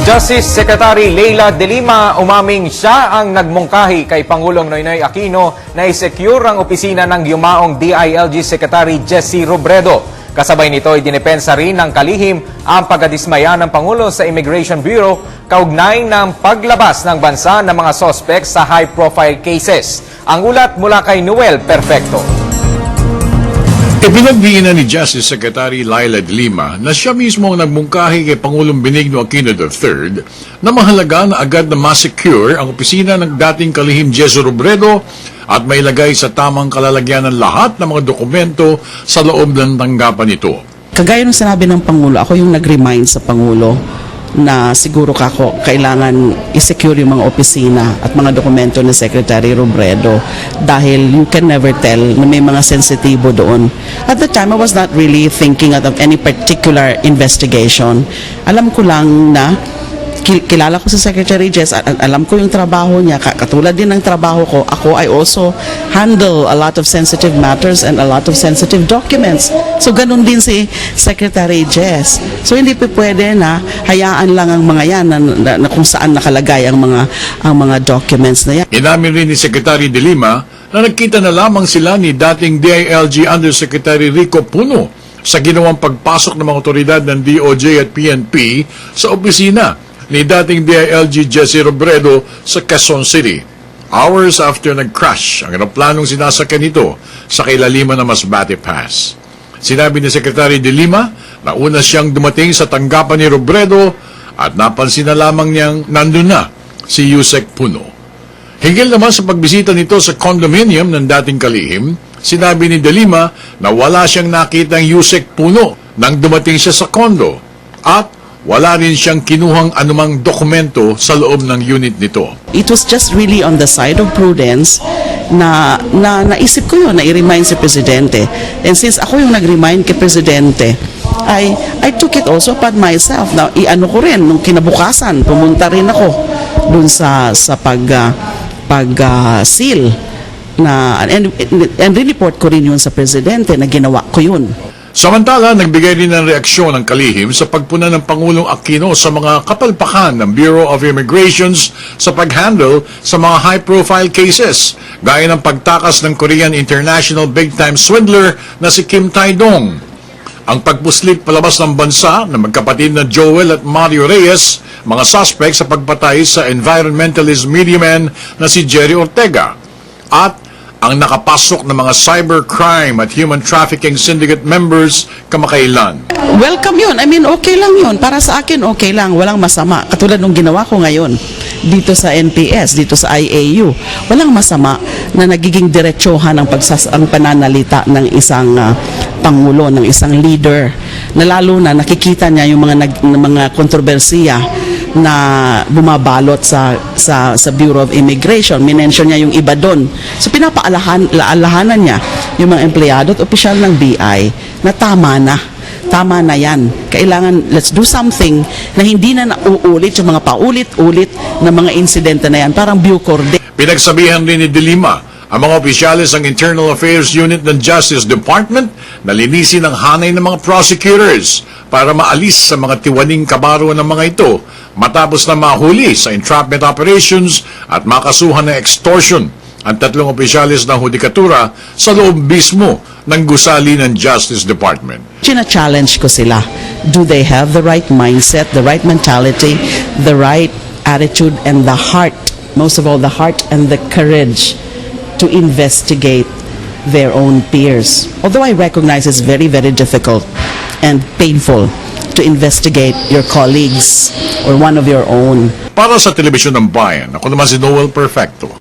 Justice Secretary Leila De Lima umaming siya ang nagmungkahi kay Pangulong Noynoy Aquino na i-secure ang opisina ng yumaong DILG Secretary Jesse Robredo. Kasabay nito ay dinepensa rin ng kalihim ang pagkadismaya ng Pangulo sa Immigration Bureau kaugnay ng paglabas ng bansa ng mga sospek sa high-profile cases. Ang ulat mula kay Noel Perfecto. Ipinagdiin na ni Justice Secretary Laila de Lima na siya mismo ang nagmungkahi kay Pangulong Benigno Aquino III na mahalaga na agad na masecure ang opisina ng dating kalihim Jesu Robredo at mailagay sa tamang kalalagyan ng lahat ng mga dokumento sa loob ng tanggapan nito. Kagaya ng sinabi ng Pangulo, ako yung nag-remind sa Pangulo na siguro kako kailangan i-secure yung mga opisina at mga dokumento ni Secretary Robredo dahil you can never tell na may mga sensitibo doon. At the time, I was not really thinking of any particular investigation. Alam ko lang na kilala ko si Secretary Jess, at at alam ko yung trabaho niya, Ka- katulad din ng trabaho ko, ako I also handle a lot of sensitive matters and a lot of sensitive documents. So ganun din si Secretary Jess. So hindi pa pwede na hayaan lang ang mga yan na, na, na kung saan nakalagay ang mga ang mga documents na yan. Inamin rin ni Secretary de Lima na nagkita na lamang sila ni dating DILG Undersecretary Rico Puno sa ginawang pagpasok ng mga otoridad ng DOJ at PNP sa opisina ni dating DILG Jesse Robredo sa Quezon City. Hours after nag-crash ang planong sinasakyan nito sa kailaliman ng Masbate Pass. Sinabi ni Secretary de Lima na una siyang dumating sa tanggapan ni Robredo at napansin na lamang niyang nandun na si Yusek Puno. Hinggil naman sa pagbisita nito sa condominium ng dating kalihim, sinabi ni De Lima na wala siyang nakitang Yusek Puno nang dumating siya sa condo at wala rin siyang kinuhang anumang dokumento sa loob ng unit nito. It was just really on the side of prudence na, na naisip ko yun, na i-remind si Presidente. And since ako yung nag-remind kay Presidente, I, I took it also upon myself na i-ano ko rin, nung kinabukasan, pumunta rin ako dun sa, sa pag, ah, pag ah, seal na, and, and report ko rin yun sa Presidente na ginawa ko yun. Samantala, nagbigay rin ng reaksyon ng kalihim sa pagpuna ng Pangulong Aquino sa mga kapalpakan ng Bureau of Immigrations sa pag-handle sa mga high-profile cases, gaya ng pagtakas ng Korean International big-time swindler na si Kim Tae-dong. Ang pagpuslit palabas ng bansa ng magkapatid na Joel at Mario Reyes, mga suspect sa pagpatay sa environmentalist media man na si Jerry Ortega, at ang nakapasok ng mga cybercrime at human trafficking syndicate members kamakailan. Welcome yun. I mean, okay lang yun. Para sa akin, okay lang. Walang masama. Katulad nung ginawa ko ngayon dito sa NPS, dito sa IAU. Walang masama na nagiging diretsyohan ang, pagsas ang pananalita ng isang ah, pangulo, ng isang leader. Na lalo na nakikita niya yung mga, mga kontrobersiya na bumabalot sa sa sa Bureau of Immigration. Minention niya yung iba doon. So pinapaalahan laalahanan niya yung mga empleyado at opisyal ng BI na tama na. Tama na yan. Kailangan, let's do something na hindi na nauulit yung mga paulit-ulit na mga insidente na yan. Parang Bucor. Pinagsabihan rin ni De Lima ang mga opisyalis ng Internal Affairs Unit ng Justice Department na linisin ang hanay ng mga prosecutors para maalis sa mga tiwaning kabaro ng mga ito matapos na mahuli sa entrapment operations at makasuhan ng extortion ang tatlong opisyalis ng hudikatura sa loob mismo ng gusali ng Justice Department. China-challenge ko sila. Do they have the right mindset, the right mentality, the right attitude, and the heart, most of all, the heart and the courage to investigate their own peers. Although I recognize it's very, very difficult and painful to investigate your colleagues or one of your own. Para sa Telebisyon ng Bayan, ako naman si Noel Perfecto.